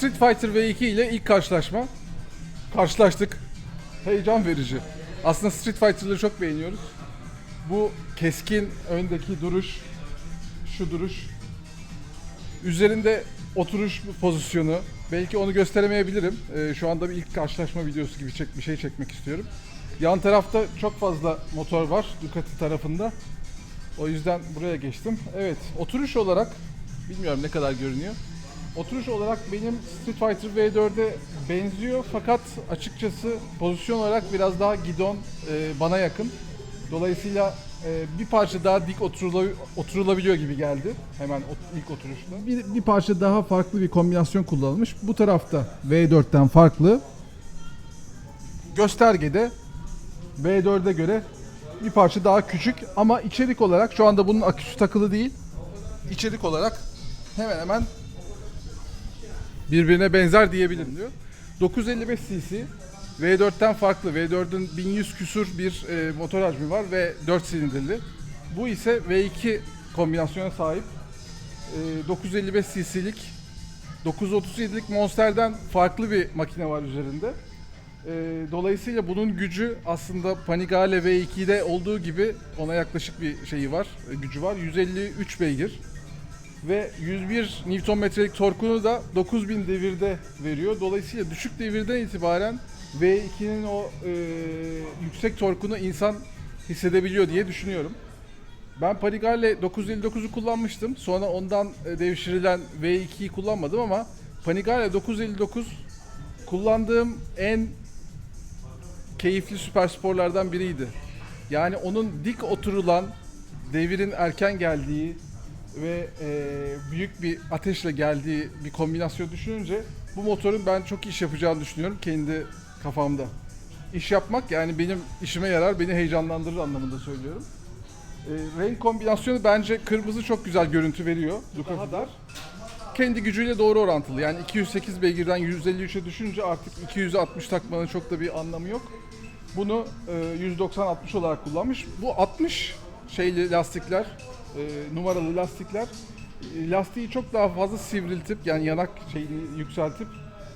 Street Fighter V2 ile ilk karşılaşma. Karşılaştık. Heyecan verici. Aslında Street Fighter'ları çok beğeniyoruz. Bu keskin öndeki duruş, şu duruş, üzerinde oturuş pozisyonu, belki onu gösteremeyebilirim. Ee, şu anda bir ilk karşılaşma videosu gibi çek, bir şey çekmek istiyorum. Yan tarafta çok fazla motor var Ducati tarafında. O yüzden buraya geçtim. Evet, oturuş olarak bilmiyorum ne kadar görünüyor. Oturuş olarak benim Street Fighter V4'e benziyor fakat açıkçası pozisyon olarak biraz daha gidon e, bana yakın. Dolayısıyla e, bir parça daha dik oturula, oturulabiliyor gibi geldi hemen o- ilk oturuşta. Bir, bir parça daha farklı bir kombinasyon kullanılmış. Bu tarafta V4'ten farklı. Göstergede V4'e göre bir parça daha küçük ama içerik olarak şu anda bunun aküsü takılı değil. İçerik olarak hemen hemen birbirine benzer diyebilirim diyor. 955 cc V4'ten farklı. V4'ün 1100 küsur bir e, motor hacmi var ve 4 silindirli. Bu ise V2 kombinasyona sahip. E, 955 cc'lik 937'lik Monster'den farklı bir makine var üzerinde. E, dolayısıyla bunun gücü aslında Panigale V2'de olduğu gibi ona yaklaşık bir şeyi var, e, gücü var. 153 beygir ve 101 Nm'lik torkunu da 9000 devirde veriyor. Dolayısıyla düşük devirden itibaren V2'nin o e, yüksek torkunu insan hissedebiliyor diye düşünüyorum. Ben Panigale 959'u kullanmıştım. Sonra ondan e, devşirilen V2'yi kullanmadım ama Panigale 959 kullandığım en keyifli süper sporlardan biriydi. Yani onun dik oturulan, devirin erken geldiği ve e, büyük bir ateşle geldiği bir kombinasyon düşününce bu motorun ben çok iş yapacağını düşünüyorum kendi kafamda. İş yapmak yani benim işime yarar, beni heyecanlandırır anlamında söylüyorum. E, renk kombinasyonu bence kırmızı çok güzel görüntü veriyor Ducati'ler. Kendi gücüyle doğru orantılı. Yani 208 beygirden 153'e düşünce artık 260 takmanın çok da bir anlamı yok. Bunu e, 190-60 olarak kullanmış. Bu 60 şeyli lastikler, e, numaralı lastikler e, lastiği çok daha fazla sivriltip yani yanak şeyini yükseltip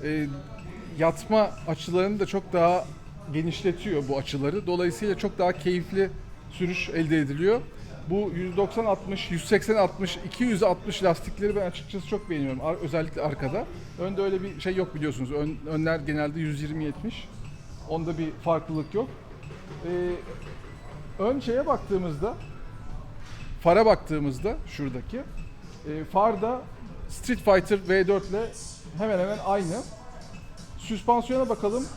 e, yatma açılarını da çok daha genişletiyor bu açıları. Dolayısıyla çok daha keyifli sürüş elde ediliyor. Bu 190 60, 180 60, 260 lastikleri ben açıkçası çok beğeniyorum. Ar- özellikle arkada. Önde öyle bir şey yok biliyorsunuz. Ön, önler genelde 120 70. Onda bir farklılık yok. Ee, ön şeye baktığımızda fara baktığımızda şuradaki e, farda Street Fighter V4 ile hemen hemen aynı. Süspansiyona bakalım.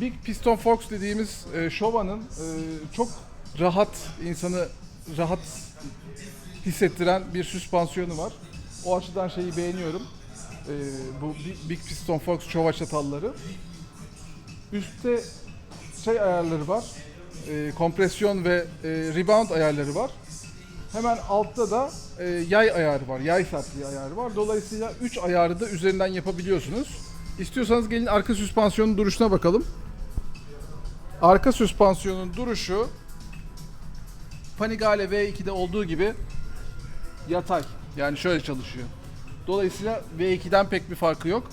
Big Piston Forks dediğimiz e, Showa'nın e, çok rahat insanı rahat hissettiren bir süspansiyonu var. O açıdan şeyi beğeniyorum. E, bu Big- Piston Forks Showa çatalları. Üstte şey ayarları var. E, kompresyon ve e, rebound ayarları var. Hemen altta da e, yay ayarı var. Yay sertliği ayarı var. Dolayısıyla 3 ayarı da üzerinden yapabiliyorsunuz. İstiyorsanız gelin arka süspansiyonun duruşuna bakalım. Arka süspansiyonun duruşu Panigale V2'de olduğu gibi yatay. Yani şöyle çalışıyor. Dolayısıyla V2'den pek bir farkı yok.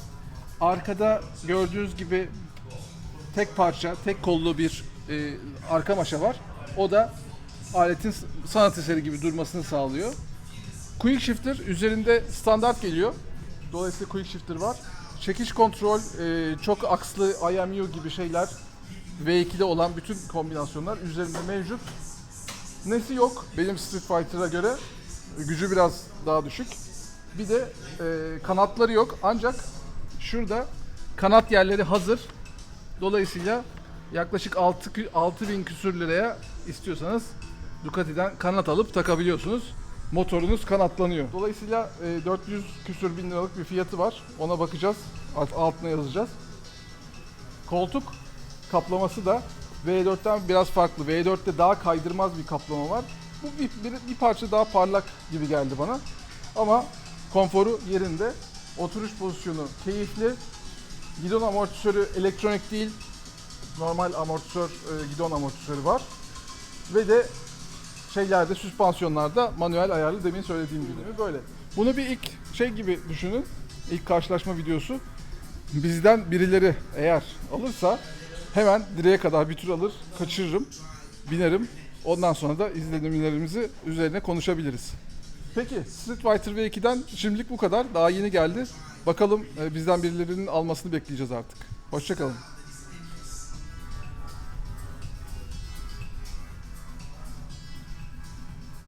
Arkada gördüğünüz gibi tek parça, tek kollu bir e, arka maşa var. O da aletin sanat eseri gibi durmasını sağlıyor. Quick Shifter üzerinde standart geliyor. Dolayısıyla Quick Shifter var. Çekiş kontrol, e, çok akslı IMU gibi şeyler V2'de olan bütün kombinasyonlar üzerinde mevcut. Nesi yok benim Street Fighter'a göre. Gücü biraz daha düşük. Bir de e, kanatları yok ancak şurada kanat yerleri hazır. Dolayısıyla yaklaşık 6 kü- 6000 küsür liraya istiyorsanız Ducati'den kanat alıp takabiliyorsunuz. Motorunuz kanatlanıyor. Dolayısıyla e, 400 küsür bin liralık bir fiyatı var. Ona bakacağız. Alt, altına yazacağız. Koltuk kaplaması da V4'ten biraz farklı. V4'te daha kaydırmaz bir kaplama var. Bu bir, bir, bir parça daha parlak gibi geldi bana. Ama konforu yerinde. Oturuş pozisyonu keyifli. Gidon amortisörü elektronik değil. Normal amortisör, e, gidon amortisörü var. Ve de şeylerde, süspansiyonlarda manuel ayarlı demin söylediğim gibi böyle. Bunu bir ilk şey gibi düşünün. ilk karşılaşma videosu. Bizden birileri eğer alırsa hemen direğe kadar bir tur alır, kaçırırım, binerim. Ondan sonra da izlenimlerimizi üzerine konuşabiliriz. Peki Street Fighter V2'den şimdilik bu kadar. Daha yeni geldi. Bakalım e, bizden birilerinin almasını bekleyeceğiz artık. Hoşçakalın.